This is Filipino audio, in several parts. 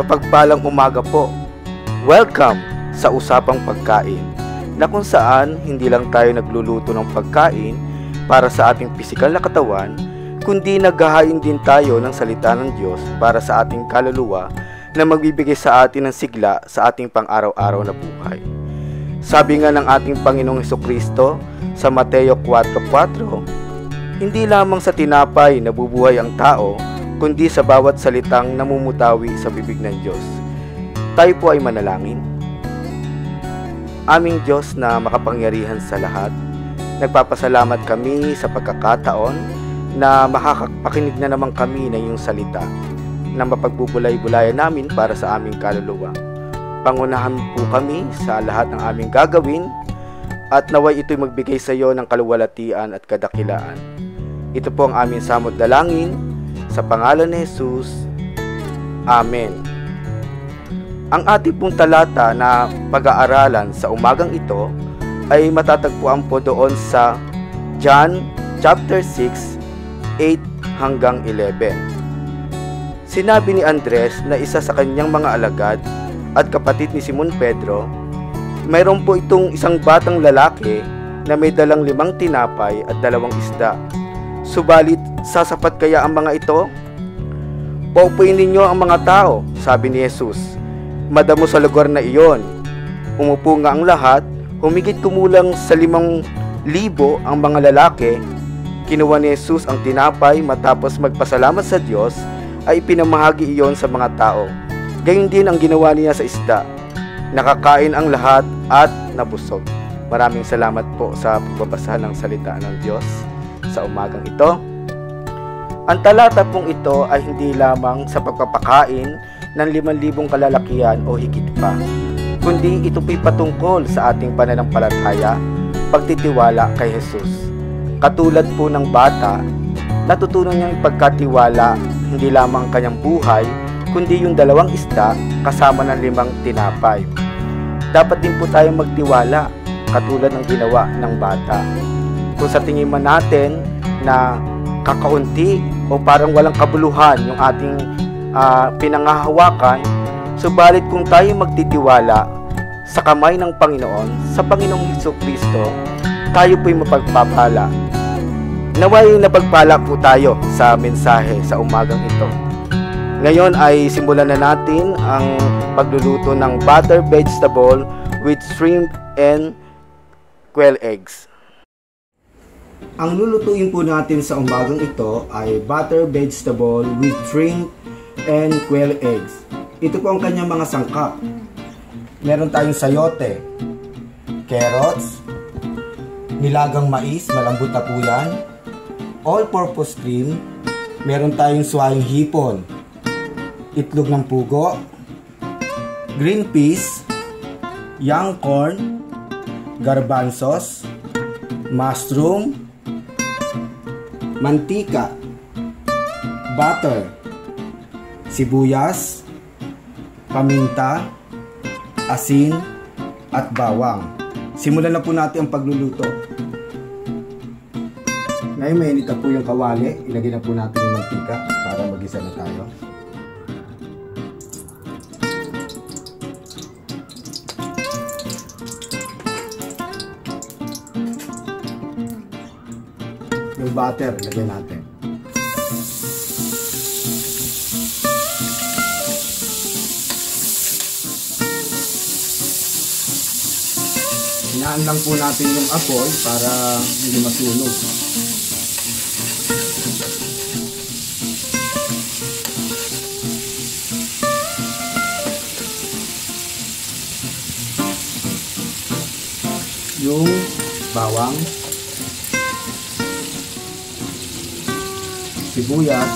Mapagpalang umaga po. Welcome sa Usapang Pagkain na kung saan hindi lang tayo nagluluto ng pagkain para sa ating pisikal na katawan, kundi naghahain din tayo ng salita ng Diyos para sa ating kaluluwa na magbibigay sa atin ng sigla sa ating pang-araw-araw na buhay. Sabi nga ng ating Panginoong Heso Kristo sa Mateo 4.4, Hindi lamang sa tinapay nabubuhay ang tao, kundi sa bawat salitang namumutawi sa bibig ng Diyos. Tayo po ay manalangin. Aming Diyos na makapangyarihan sa lahat, nagpapasalamat kami sa pagkakataon na makakapakinig na naman kami ng iyong salita na mapagbubulay-bulayan namin para sa aming kaluluwa. Pangunahan po kami sa lahat ng aming gagawin at naway ito'y magbigay sa iyo ng kaluwalhatian at kadakilaan. Ito po ang aming samot dalangin sa pangalan ni Jesus, Amen. Ang ating pong talata na pag-aaralan sa umagang ito ay matatagpuan po doon sa John chapter 6, 8 hanggang 11. Sinabi ni Andres na isa sa kanyang mga alagad at kapatid ni Simon Pedro, mayroon po itong isang batang lalaki na may dalang limang tinapay at dalawang isda. Subalit Sasapat kaya ang mga ito? Paupuin ninyo ang mga tao, sabi ni Jesus. Madamo sa lugar na iyon. Umupo nga ang lahat, humigit kumulang sa limang libo ang mga lalaki. Kinuha ni Jesus ang tinapay matapos magpasalamat sa Diyos ay pinamahagi iyon sa mga tao. Gayun din ang ginawa niya sa isda. Nakakain ang lahat at nabusog. Maraming salamat po sa pagbabasa ng salita ng Diyos sa umagang ito. Ang talata pong ito ay hindi lamang sa pagpapakain ng 5,000 kalalakihan o higit pa, kundi ito po'y patungkol sa ating pananampalataya, pagtitiwala kay Jesus. Katulad po ng bata, natutunan niyang ipagkatiwala hindi lamang kanyang buhay, kundi yung dalawang isda kasama ng limang tinapay. Dapat din po tayong magtiwala katulad ng ginawa ng bata. Kung sa tingin man natin na kakaunti o parang walang kabuluhan yung ating uh, pinangahawakan, subalit kung tayo magtitiwala sa kamay ng Panginoon, sa Panginoong Heso Kristo, tayo po'y mapagpapala. Naway napagpala po tayo sa mensahe sa umagang ito. Ngayon ay simulan na natin ang pagluluto ng butter vegetable with shrimp and quail eggs. Ang lulutuin po natin sa umagang ito ay butter vegetable with shrimp and quail eggs. Ito po ang kanyang mga sangkap. Meron tayong sayote, carrots, nilagang mais, malambot na po yan, all-purpose cream, meron tayong suwayang hipon, itlog ng pugo, green peas, young corn, garbanzos, mushroom, mantika, butter, sibuyas, paminta, asin, at bawang. Simulan na po natin ang pagluluto. Ngayon may inita po yung kawali. Ilagay na po natin yung mantika para magisa na tayo. Yung butter, lagyan natin. Hinaan lang po natin yung apoy para hindi masunog. Yung bawang sibuyas,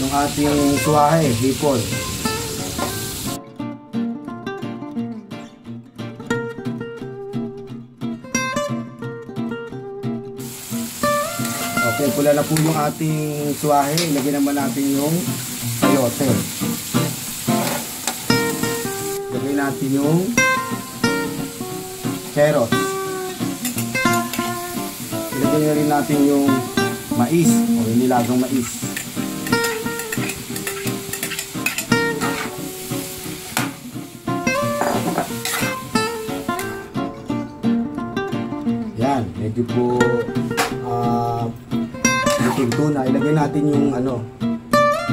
yung ating suwahe, hipon. Okay, pula na po yung ating suwahe. Lagyan naman natin yung sayote natin yung carrots. ilagay na rin natin yung mais o yung nilagang mais. Yan, medyo po uh, luto na. Ilagay natin yung ano,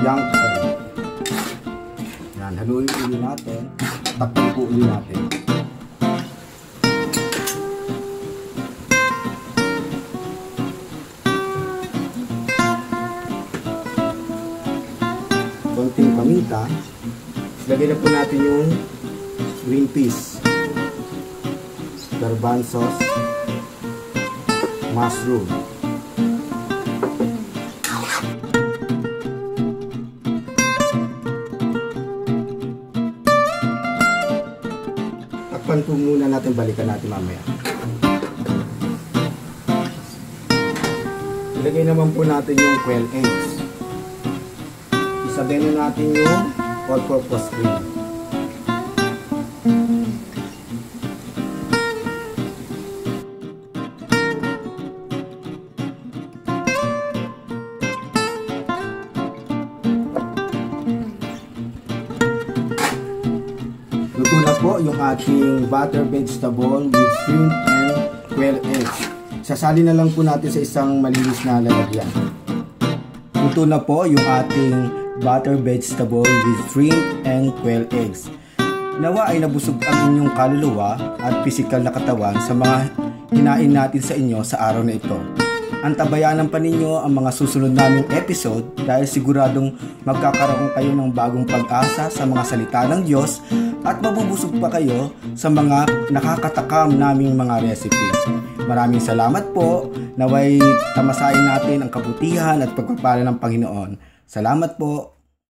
young corn. Yan, haluin natin. Ulit natin. konting paminta. Lagay na po natin yung green peas, garbanzos, mushroom. Po muna natin, balikan natin mamaya. Ilagay naman po natin yung quail eggs. Isabihin na natin yung all-purpose cream. Luto na po yung ating butter vegetable with shrimp and quail eggs. Sasali na lang po natin sa isang malinis na lalagyan. Luto na po yung ating butter vegetable with shrimp and quail eggs. Nawa ay nabusog ang inyong kaluluwa at pisikal na katawan sa mga hinain natin sa inyo sa araw na ito. Antabayanan pa ninyo ang mga susunod naming episode dahil siguradong magkakaroon kayo ng bagong pag-asa sa mga salita ng Diyos at mabubusog pa kayo sa mga nakakatakam naming mga recipe. Maraming salamat po. Naway tamasain natin ang kabutihan at pagpapala ng Panginoon. Salamat po.